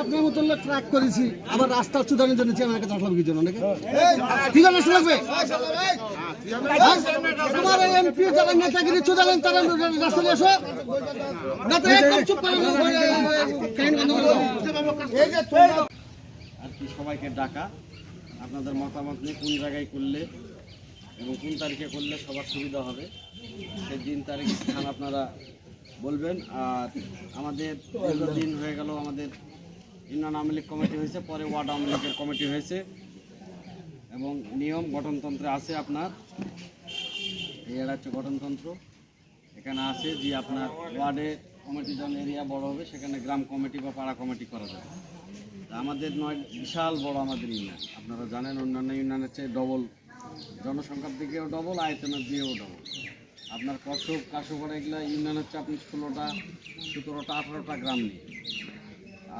আপনার মতো করেছি আবার রাস্তা চুদানোর জন্য চেয়ারম্যানকে দশ লাগবে জন্য নাকি কি জন্য লাগবে তোমার এমপি যারা নেতাগিরি চুদালেন তারা রাস্তা। আর কি সবাইকে ডাকা, আপনাদের মতামত নিয়ে কোন জায়গায় করলে এবং কোন তারিখে করলে সবার সুবিধা হবে, সেই দিন তারিখ স্থান আপনারা বলবেন। আর আমাদের দীর্ঘদিন হয়ে গেল আমাদের ইউনিয়ন আওয়ামী লীগ কমিটি হয়েছে, পরে ওয়ার্ড আওয়ামী লীগের কমিটি হয়েছে এবং নিয়ম গঠনতন্ত্রে আছে আপনার। এটা হচ্ছে গঠনতন্ত্র। এখানে আছে যে আপনার ওয়ার্ডে কমিটি যখন এরিয়া বড় হবে, সেখানে গ্রাম কমিটি বা পাড়া কমিটি করা যাবে। আমাদের নয়, বিশাল বড় আমাদের ইউনিয়ন। আপনারা জানেন অন্যান্য ইউনিয়নের চেয়ে ডবল জনসংখ্যার দিকেও ডবল আয়তনের দিকেও ডবল আপনার কসব কাশোপাড়া এগুলো ইউনিয়ন হচ্ছে আপনি ষোলোটা, সতেরোটা, আঠারোটা গ্রাম নিয়ে।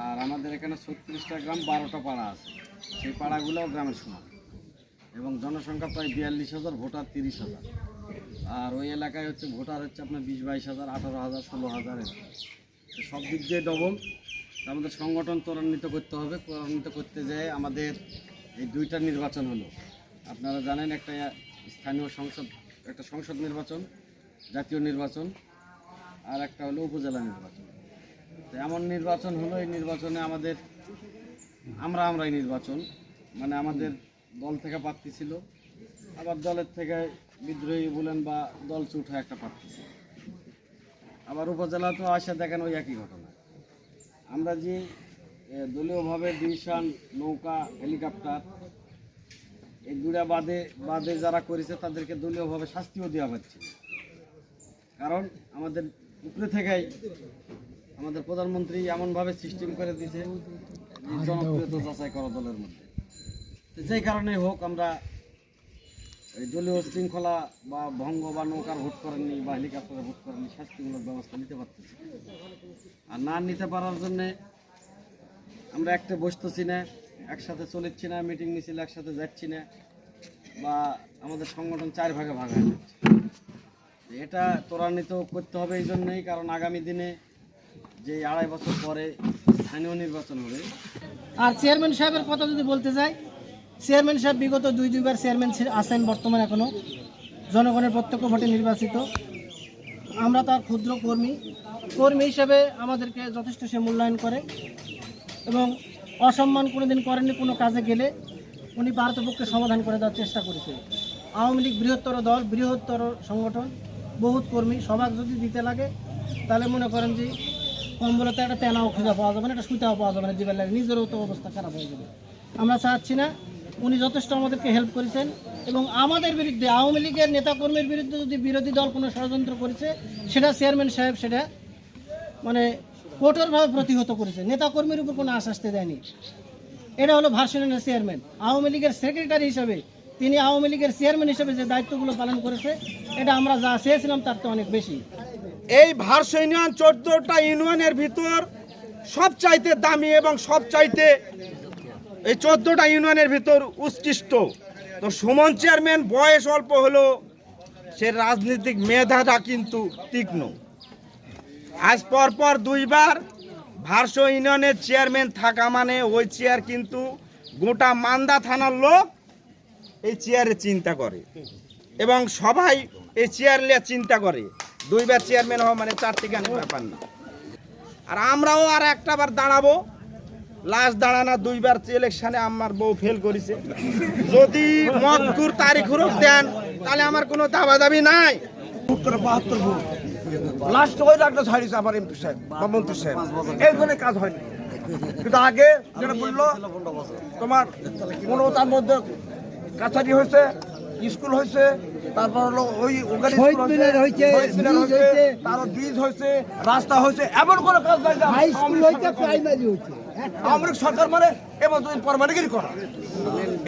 আর আমাদের এখানে ছত্রিশটা গ্রাম, বারোটা পাড়া আছে। সেই পাড়াগুলোও গ্রামের সমান। এবং জনসংখ্যা প্রায় বিয়াল্লিশ হাজার, ভোটার তিরিশ হাজার। আর ওই এলাকায় হচ্ছে ভোটার হচ্ছে আপনার বিশ, বাইশ হাজার, আঠারো হাজার, ষোলো হাজার। সব দিক দিয়ে ডবল আমাদের সংগঠন ত্বরান্বিত করতে হবে। ত্বরান্বিত করতে যেয়ে আমাদের এই দুইটা নির্বাচন হলো। আপনারা জানেন একটা স্থানীয় সংসদ, একটা সংসদ নির্বাচন, জাতীয় নির্বাচন, আর একটা হলো উপজেলা নির্বাচন। তো এমন নির্বাচন হলো, এই নির্বাচনে আমাদের, আমরা আমরাই নির্বাচন। মানে আমাদের দল থেকে প্রার্থী ছিল, আবার দলের থেকে বিদ্রোহী বলেন বা দল চুঠা একটা প্রার্থী ছিল। আবার উপজেলা তো আসে, দেখেন ওই একই ঘটনা। আমরা যে দলীয়ভাবে ডিভিশন, নৌকা, হেলিকপ্টার এই দুটা বাদে বাদে যারা করেছে তাদেরকে দলীয়ভাবে শাস্তিও দেওয়া হচ্ছে। কারণ আমাদের উপরে থেকেই আমাদের প্রধানমন্ত্রী এমনভাবে সিস্টেম করে দিয়েছে জনপ্রিয়তা যাচাই করা দলের মধ্যে। তো যেই কারণে হোক আমরা এই দলীয় শৃঙ্খলা বা ভঙ্গ বা নৌকার ভোট করেননি বা হেলিকপ্টারে ভোট করেননি শাস্তিমূলক ব্যবস্থা নিতে পারতেছি। আর না নিতে পারার জন্যে আমরা একটা বসতেছি না। একসাথে চলেছি না মিটিং মিছিল একসাথে যাচ্ছি না, বা আমাদের সংগঠন চার ভাগে ভাগ হয়ে যাচ্ছে। এটা ত্বরান্বিত করতে হবে এই জন্যই, কারণ আগামী দিনে যে আড়াই বছর পরে স্থানীয় নির্বাচন হবে। আর চেয়ারম্যান সাহেবের কথা যদি বলতে যাই, চেয়ারম্যান সাহেব বিগত দুই, দুইবার চেয়ারম্যান আছেন বর্তমানে এখনও জনগণের প্রত্যক্ষ ভোটে নির্বাচিত। আমরা তার ক্ষুদ্র কর্মী। কর্মী হিসাবে আমাদেরকে যথেষ্ট সে মূল্যায়ন করে এবং অসম্মান কোনোদিন করেননি, কোনো কাজে গেলে উনি পারতপক্ষে সমাধান করে দেওয়ার চেষ্টা করেছে। আওয়ামী লীগ বৃহত্তর দল, বৃহত্তর সংগঠন, বহুত কর্মী, সবাক যদি দিতে লাগে, তাহলে মনে করেন যে কম্বলতে একটা তেনাও খোঁজা পাওয়া যাবে না, একটা সুতাও পাওয়া যাবে না জীবের লাগে নিজেরও তো অবস্থা খারাপ হয়ে যাবে। আমরা চাচ্ছি না উনি যথেষ্ট আমাদেরকে হেল্প করেছেন এবং আমাদের বিরুদ্ধে, আওয়ামী লীগের নেতাকর্মীর বিরুদ্ধে যদি বিরোধী দল কোনো ষড়যন্ত্র করেছে, সেটা চেয়ারম্যান সাহেব, সেটা মানে কঠোরভাবে প্রতিহত করেছে। নেতাকর্মীর উপর কোনো আশ্বাস দেয়নি। এটা হলো ভার্সনের চেয়ারম্যান আওয়ামী লীগের সেক্রেটারি হিসেবে, তিনি আওয়ামী লীগের চেয়ারম্যান হিসেবে যে দায়িত্বগুলো পালন করেছে, এটা আমরা যা চেয়েছিলাম তার তো অনেক বেশি। এই ভার্স চোদ্দটা ইউনিয়নের ভিতর সব চাইতে দামি এবং সব চাইতে এই চোদ্দটা ইউনিয়নের ভিতর উৎকৃষ্ট। তো সুমন চেয়ারম্যান বয়স অল্প হলো সে রাজনৈতিক মেধাটা কিন্তু তীক্ষ্ণ। আজ পর পর দুইবার ভার্স ইউনিয়নের চেয়ারম্যান থাকা মানে ওই চেয়ার কিন্তু গোটা মান্দা থানার লোক এই চেয়ারে চিন্তা করে। এবং সবাই এই চেয়ার নিয়ে চিন্তা করে। দুইবার চেয়ারম্যান হওয়া মানে চারটি গানের ব্যাপার না। আর আমরাও আর একটা বার দাঁড়াবো। লাস্ট দাঁড়ানো দুইবার ইলেকশনে আমার বউ ফেল করেছে। যদি মতকুর তারিখ দেন, তাহলে আমার কোনো দাবা দাবি নাই লাস্ট ওই একটা ছাড়িয়েছে আমার এমপি সাহেব বা মন্ত্রী সাহেব। এই জন্য কাজ হয়নি। কিন্তু আগে যেটা বলল তোমার কোনো তার মধ্যে কাছারি হয়েছে স্কুল হয়েছে তারপর হলো ওই তারপর ব্রিজ হয়েছে রাস্তা হয়েছে এমন কোনো কাজ নাই হাই স্কুল হয়েছে প্রাইমারি হয়েছে। আওয়ামী সরকার মানে এবার তুমি পারমানেন্টই করা।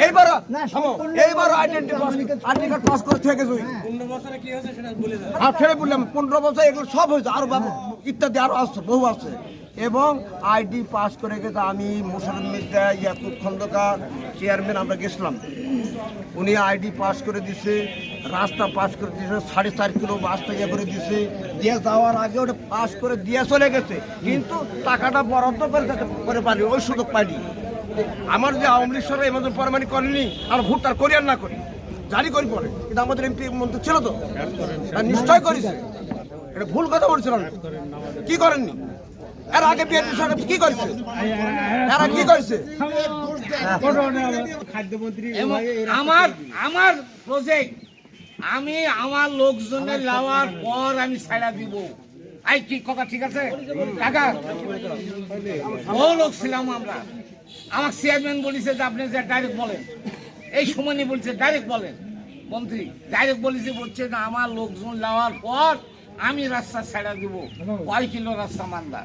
এইবার এইবার আইডেন্টি আইডেন্টি কার্ড পাস করে থেকে তুই আর ফেরে বললাম পনেরো বছর এগুলো সব হয়েছে আরও বাব- ইত্যাদি আরও আসছে বহু আছে। এবং আইডি পাস করে গেছে আমি মোশারফ মির্জা ইয়াকুব খন্দকার চেয়ারম্যান আমরা গেছিলাম। উনি আইডি পাস করে দিছে রাস্তা পাশ করে দিয়েছে সাড়ে চার কিলো রাস্তা ইয়ে করে দিয়েছে। দিয়ে যাওয়ার আগে ওটা পাশ করে দিয়ে চলে গেছে। কিন্তু টাকাটা বরাদ্দ করে করে পারি ওই সুযোগ পাইনি। আমার যে আওয়ামী লীগ সরকার এমন পরমানি করেনি আর ভোট তার করি আর না করি। জারি করি পরে। কিন্তু আমাদের এমপি মন্ত্রী ছিল তো? তার নিশ্চয় করেছে। এটা ভুল কথা বলছিলাম কি করেননি? এর আগে বিএনপি সরকার কি করেছে? এরা কি করেছে? এবং আমার আমার প্রজেক্ট আমি আমার লোকজনের লাওয়ার পর আমি ছাড়া দিব। আই কি কথা ঠিক আছে? টাকা ও লোক ছিলাম আমরা। আমার চেয়ারম্যান বলেছে যে আপনি যে ডাইরেক্ট বলেন। এই সময় বলছে ডাইরেক্ট বলেন। মন্ত্রী ডাইরেক্ট বলেছে বলছে যে আমার লোকজন লাওয়ার পর আমি রাস্তা ছাড়া দিব। কয় কিলো রাস্তা মান্দা